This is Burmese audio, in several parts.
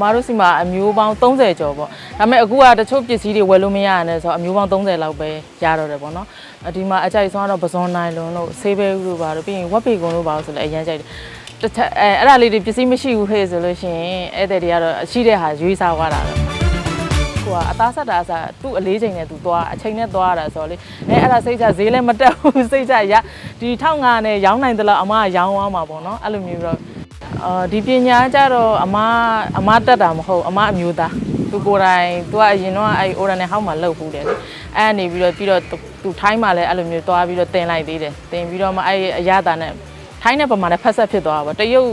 မားတို့စီမှာအမျိုးပေါင်း30ကျော်ပေါ့ဒါပေမဲ့အခုကတချို့ပစ္စည်းတွေဝယ်လို့မရရနဲ့ဆိုတော့အမျိုးပေါင်း30လောက်ပဲရတော့တယ်ပေါ့နော်အဒီမှာအကြိုက်ဆုံးကတော့ပဇွန်နိုင်လွန်တို့ဆေးဘဲဥတို့ပါတို့ပြီးရင်ဝက်ပေကုံတို့ပါလို့ဆိုလည်းအရင်ကြိုက်တယ်တစ်ချက်အဲအဲ့ဒါလေးတွေပစ္စည်းမရှိဘူးဟဲ့ဆိုလို့ရှိရင်အဲ့တဲ့တွေကတော့ရှိတဲ့ဟာရွေးစားသွားတာပဲကိုကအသားဆက်တာအစားသူ့အလေးချိန်နဲ့သူသွားအချိန်နဲ့သွားရတာဆိုတော့လေအဲအဲ့ဒါစိတ်ချဈေးလည်းမတက်ဘူးစိတ်ချရဒီ1500နဲ့ရောင်းနိုင်တယ်လို့အမကရောင်းသွားမှာပေါ့နော်အဲ့လိုမျိုးတော့ အာဒီပညာကြတော့အမအမတက်တာမဟုတ်အမအမျိုးသားသူကိုယ်တိုင်သူကအရင်တော့အဲ့ oral နဲ့ဟောက်မှာလှုပ်ဘူးတယ်လေအဲ့ကနေပြီးတော့ပြီးတော့သူထိုင်းမှာလည်းအဲ့လိုမျိုးသွားပြီးတော့တင်လိုက်သေးတယ်တင်ပြီးတော့မှအဲ့အရသာနဲ့ထိုင်းနဲ့ပမာနဲ့ဖက်ဆက်ဖြစ်သွားတာပေါ့တရုတ်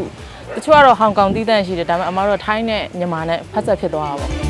တချို့ကတော့ဟောင်ကောင်တီးတန့်ရှိတယ်ဒါပေမဲ့အမတို့ကထိုင်းနဲ့မြန်မာနဲ့ဖက်ဆက်ဖြစ်သွားတာပေါ့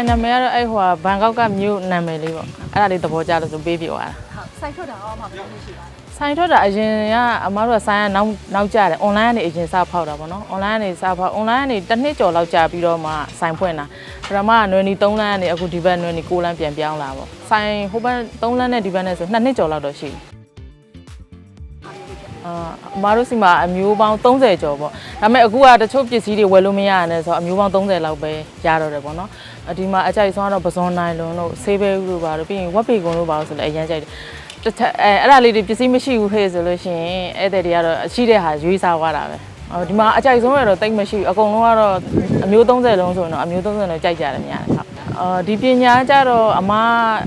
ဆိုင်နာမည်ကတော့အဲ့ဟိုဘန်ကောက်ကမြို့နာမည်လေးပေါ့အဲ့ဒါလေးသဘောကျလို့ဆိုပေးပြသွားတာဟုတ်စိုက်ထွက်တာရောမှဘယ်လိုလုပ်ရှိပါလဲဆိုင်ထွက်တာအရင်ကအမားတို့ကဆိုင်ကနောက်နောက်ကျတယ် online ကနေအရင်စဖောက်တာပေါ့နော် online ကနေစဖောက် online ကနေတစ်နှစ်ကျော်လောက်ကြာပြီးတော့မှဆိုင်ဖွင့်တာပထမကနွယ်နီ3လမ်းကနေအခုဒီဘက်နွယ်နီ6လမ်းပြန်ပြောင်းလာပေါ့ဆိုင်ဟိုဘက်3လမ်းနဲ့ဒီဘက်နဲ့ဆို2နှစ်ကျော်လောက်တော့ရှိပြီ အာအမားတို့စီမှာအမျိုးပေါင်း30ကျော်ပေါ့ဒါပေမဲ့အခုကတချို့ပစ္စည်းတွေဝယ်လို့မရရနဲ့ဆိုတော့အမျိုးပေါင်း30လောက်ပဲရတော့တယ်ပေါ့နော်အဒီမှာအကြိုက်ဆုံးကတော့ပဇွန်နိုင်လွန်တို့ဆေးဘဲဥတို့ပါတို့ပြီးရင်ဝက်ပေကုံတို့ပါလို့ဆိုလည်းအရင်ကြိုက်တယ်တစ်ချက်အဲအဲ့ဒါလေးတွေပစ္စည်းမရှိဘူးဟဲ့ဆိုလို့ရှိရင်အဲ့တဲ့တွေကတော့ရှိတဲ့ဟာရွေးစားသွားတာပဲအော်ဒီမှာအကြိုက်ဆုံးရတော့တိတ်မရှိဘူးအကုန်လုံးကတော့အမျိုး30လုံးဆိုရင်တော့အမျိုး30လုံးကြိုက်ကြတယ်များတယ်ဟုတ်အော်ဒီပညာကြတော့အမ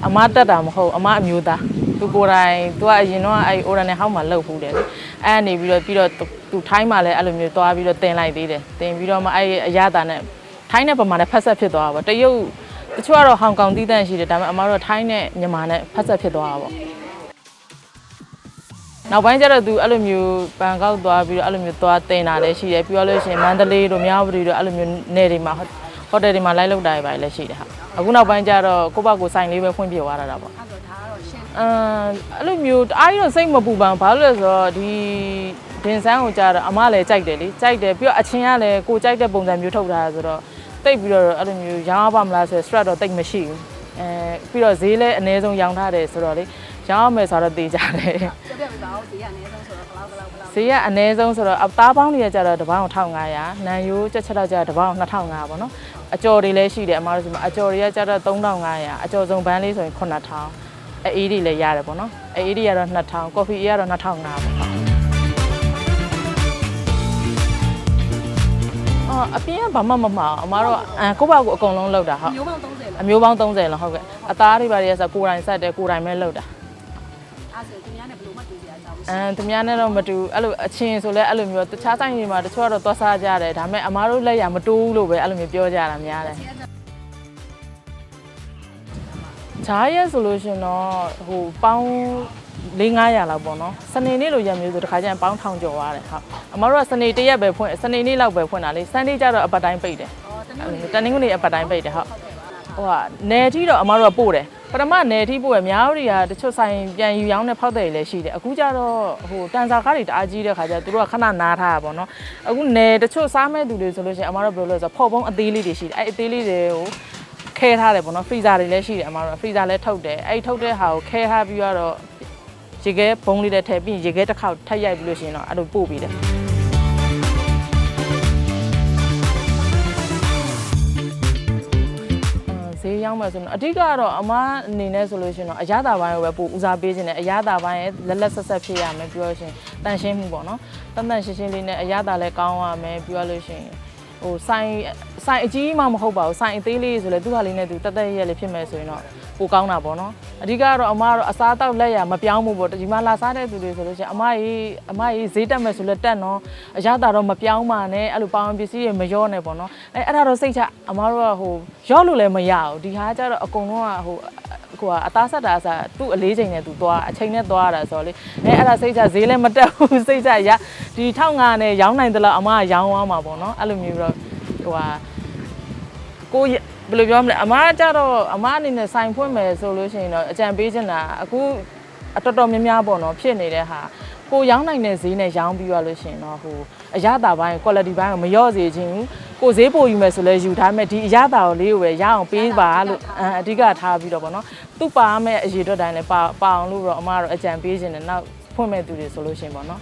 အမတက်တာမဟုတ်အမအမျိုးသား သူကိုယ်တိုင်သူကအရင်တော့အဲ့ oral နဲ့ဟောက်မှာလှုပ်ဘူးတယ်လေအဲ့ကနေပြီးတော့ပြီးတော့သူထိုင်းမှာလည်းအဲ့လိုမျိုးသွားပြီးတော့တင်လိုက်သေးတယ်တင်ပြီးတော့မှအဲ့အရသာနဲ့ထိုင်းနဲ့ပမာနဲ့ဖက်ဆက်ဖြစ်သွားတာပေါ့တရုတ်တချို့ကတော့ဟောင်ကောင်တီးတန့်ရှိတယ်ဒါပေမဲ့အမတို့ထိုင်းနဲ့မြန်မာနဲ့ဖက်ဆက်ဖြစ်သွားတာပေါ့နောက်ပိုင်းကျတော့သူအဲ့လိုမျိုးဘန်ကောက်သွားပြီးတော့အဲ့လိုမျိုးသွားတင်တာလည်းရှိတယ်ပြီးတော့လို့ရှိရင်မန္တလေးတို့မြောက်ပြည်တို့အဲ့လိုမျိုးနေတွေမှာဟိုတယ်တွေမှာလိုက်လုပ်တာတွေပါလည်းရှိတယ်ဟာအခုနောက်ပိုင်းကျတော့ကိုယ့်ဘက်ကိုဆိုင်လေးပဲဖွင့်ပြသွားတာတာပေါ့ အဲ့တော့ဒါကတော့ရှင်းအမ်အဲ့လိုမျိုးတအားကြီးတော့စိတ်မပူပန်ဘာလို့လဲဆိုတော့ဒီဒင်ဆန်းကိုကြာတော့အမလည်းကြိုက်တယ်လေကြိုက်တယ်ပြီးတော့အချင်းကလည်းကိုကြိုက်တဲ့ပုံစံမျိုးထုတ်ထားတာဆိုတော့တိတ်ပြီးတော့အဲ့လိုမျိုးရောင်းရပါမလားဆိုတော့ stress တော့တိတ်မရှိဘူးအဲပြီးတော့ဈေးလည်းအနည်းဆုံးရောင်းထားတယ်ဆိုတော့လေရောင်းရမယ်ဆိုတော့တေးကြတယ်ပြပြပြပါဦးဒီကနေဆုံးဆိုတော့ဘလောက်ဘလောက်ဘလောက်ဈေးကအနည်းဆုံးဆိုတော့အသားပေါင်းတွေကကျတော့တစ်ပေါင်း1500နန်ရိုးချက်ချက်တော့ကျတော့တစ်ပေါင်း2500ပေါ့နော်အကျော်တွေလည်းရှိတယ်အမားတို့ဒီမှာအကျော်တွေကကျတော့3500အကျော်စုံဘန်းလေးဆိုရင်9000 အေးတွေလည်းရတယ်ပေါ့နော်အေးတွေကတော့2000ကော်ဖီအေးကတော့2500ပေါ့အော်အပြင်ကဘာမှမမှားအမားတို့အန်ကိုယ့်ဘာကိုအကုန်လုံးလောက်တာဟုတ်မျိုးပေါင်း30လောက်အမျိုးပေါင်း30လောက်ဟုတ်ကဲ့အသားတွေပါတွေကဆိုကိုယ်တိုင်ဆက်တယ်ကိုယ်တိုင်ပဲလောက်တာအဲ့ဆိုသူများနဲ့ဘယ်လိုမှတူစရာအကြောင်းမရှိအမ်သူများနဲ့တော့မတူအဲ့လိုအချင်းဆိုလဲအဲ့လိုမျိုးတခြားဆိုင်တွေမှာတချို့ကတော့သွားစားကြတယ်ဒါပေမဲ့အမားတို့လက်ရမတိုးဘူးလို့ပဲအဲ့လိုမျိုးပြောကြတာများတယ် ဈာရက်ဆိုလို့ရှရင်တော့ဟိုပေါင်း4-500လောက်ပေါ့နော်စနေနေ့လိုရက်မျိုးဆိုတခါကျရင်ပေါင်းထောင်ကျော်သွားတယ်ဟုတ်အမားတို့ကစနေတစ်ရက်ပဲဖွင့်စနေနေ့လောက်ပဲဖွင့်တာလေစန်ဒေးကျတော့အပတ်တိုင်းပိတ်တယ်အော်တအဲ့နေ့လိုတနင်္ဂနွေအပတ်တိုင်းပိတ်တယ်ဟုတ်ဟိုကနေထီတော့အမားတို့ကပို့တယ်ပထမနေထီပို့ရများတွေကတချို့ဆိုင်ပြန်ယူရောင်းတဲ့ဖောက်တယ်လည်းရှိတယ်အခုကျတော့ဟိုတန်စာကားတွေတအားကြီးတဲ့ခါကျသူတို့ကခဏနားထားတာပေါ့နော်အခုနေတချို့စားမဲ့သူတွေဆိုလို့ရှိရင်အမားတို့ဘယ်လိုလဲဆိုတော့ဖော်ပုံးအသေးလေးတွေရှိတယ်အဲ့အသေးလေးတွေကို ခဲထားတယ်ပေါ့နော်ဖရီဇာတွေလည်းရှိတယ်အမားတို့ဖရီဇာလည်းထုတ်တယ်အဲ့ထုတ်တဲ့ဟာကိုခဲထားပြီးတော့ရေခဲဘုံလေးတွေထည့်ပြီးရေခဲတစ်ခေါက်ထပ်ရိုက်ပြီးလို့ရှိရင်တော့အဲ့လိုပို့ပြီးတယ်ဈေးရောက်မယ်ဆိုတော့အဓိကကတော့အမအနေနဲ့ဆိုလို့ရှိရင်တော့အရသာပိုင်းကိုပဲပို့ဦးစားပေးခြင်းနဲ့အရသာပိုင်းရဲ့လက်လက်ဆက်ဆက်ဖြစ်ရမယ်ပြောလို့ရှိရင်တန်ရှင်းမှုပေါ့နော်တန်တန်ရှင်းရှင်းလေးနဲ့အရသာလည်းကောင်းရမယ်ပြောလို့ရှိရင် ဟိုဆိုင်ဆိုင်အကြီးမှမဟုတ်ပါဘူးဆိုင်အသေးလေးဆိုလဲသူ့ဟာလေးနဲ့သူတက်တက်ရက်လေးဖြစ်မယ်ဆိုရင်တော့ပိုကောင်းတာပေါ့နော်အဓိကကတော့အမကတော့အစားတောက်လက်ရမပြောင်းဘူးပေါ့ဒီမှာလာစားတဲ့သူတွေဆိုလို့ရှိရင်အမကြီးအမကြီးဈေးတက်မယ်ဆိုလဲတက်နော်အရသာတော့မပြောင်းပါနဲ့အဲ့လိုပေါင်းပစ္စည်းတွေမရောနဲ့ပေါ့နော်အဲအဲ့ဒါတော့စိတ်ချအမတို့ကဟိုရောလို့လည်းမရဘူးဒီဟာကျတော့အကုန်လုံးကဟို ကိုကအသားဆက်တာအစားသူ့အလေးချိန်နဲ့သူသွားအချိန်နဲ့သွားရတာဆိုတော့လေအဲအဲ့ဒါစိတ်ချဈေးလည်းမတက်ဘူးစိတ်ချရဒီ1500နဲ့ရောင်းနိုင်တယ်လို့အမကရောင်းသွားမှာပေါ့နော်အဲ့လိုမျိုးတော့ဟိုဟာကိုရဘယ်လိုပြောမလဲအမကကြတော့အမအနေနဲ့ဆိုင်ဖွင့်မယ်ဆိုလို့ရှိရင်တော့အကြံပေးချင်တာအခုအတော်တော်များများပေါ့နော်ဖြစ်နေတဲ့ဟာ ကိုရောင်းနိုင်တဲ့ဈေးနဲ့ရောင်းပြီးရလို့ရှိရင်တော့ဟိုအရသာပိုင်း quality ပိုင်းကိုမလျော့စေခြင်းဘူးကိုဈေးပိုယူမယ်ဆိုလဲယူထားမယ်ဒီအရသာကိုလေးကိုပဲရအောင်ပေးပါလို့အအဓိကထားပြီးတော့ပေါ့နော်သူ့ပါမဲ့အရေးအတွက်တိုင်းလည်းပါပါအောင်လို့တော့အမကတော့အကြံပေးခြင်းနဲ့နောက်ဖွင့်မဲ့သူတွေဆိုလို့ရှိရင်ပေါ့နော်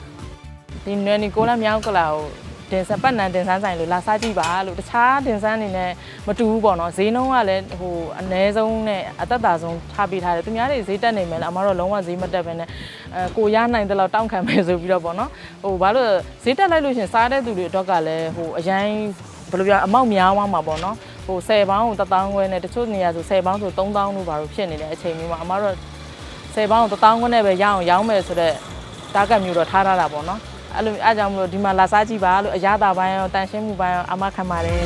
ဒီနွယ်နီကိုလာမြောက်ကလာကို တင်ဆက်ပတ်နံတင်ဆန်းဆိုင်လို့လာစားကြည့်ပါလို့တခြားတင်ဆန်းနေနဲ့မတူဘူးပေါ့နော်ဈေးနှုန်းကလည်းဟိုအ ਨੇ ဆုံးနဲ့အသက်သာဆုံးထားပေးထားတယ်သူများတွေဈေးတက်နေမယ်လားအမတော့လုံးဝဈေးမတက်ဘဲနဲ့အဲကိုရနိုင်တဲ့လောက်တောင်းခံမယ်ဆိုပြီးတော့ပေါ့နော်ဟိုဘာလို့ဈေးတက်လိုက်လို့ရှရင်စားတဲ့သူတွေအတွက်ကလည်းဟိုအရင်ဘယ်လိုပြောအမောက်များသွားမှာပေါ့နော်ဟို10ပေါင်းကို1000ခွဲနဲ့တချို့နေရာဆို10ပေါင်းဆို3000လို့ဘာလို့ဖြစ်နေတဲ့အချိန်မျိုးမှာအမတော့10ပေါင်းကို1000ခွဲနဲ့ပဲရအောင်ရောင်းမယ်ဆိုတော့တာကတ်မျိုးတော့ထားထားတာပေါ့နော် အဲ့လိုအဲ့ကြောင့်မလို့ဒီမှာလာစားကြည့်ပါလို့အရသာပိုင်းရောတန်ရှင်းမှုပိုင်းရောအမခံပါတယ်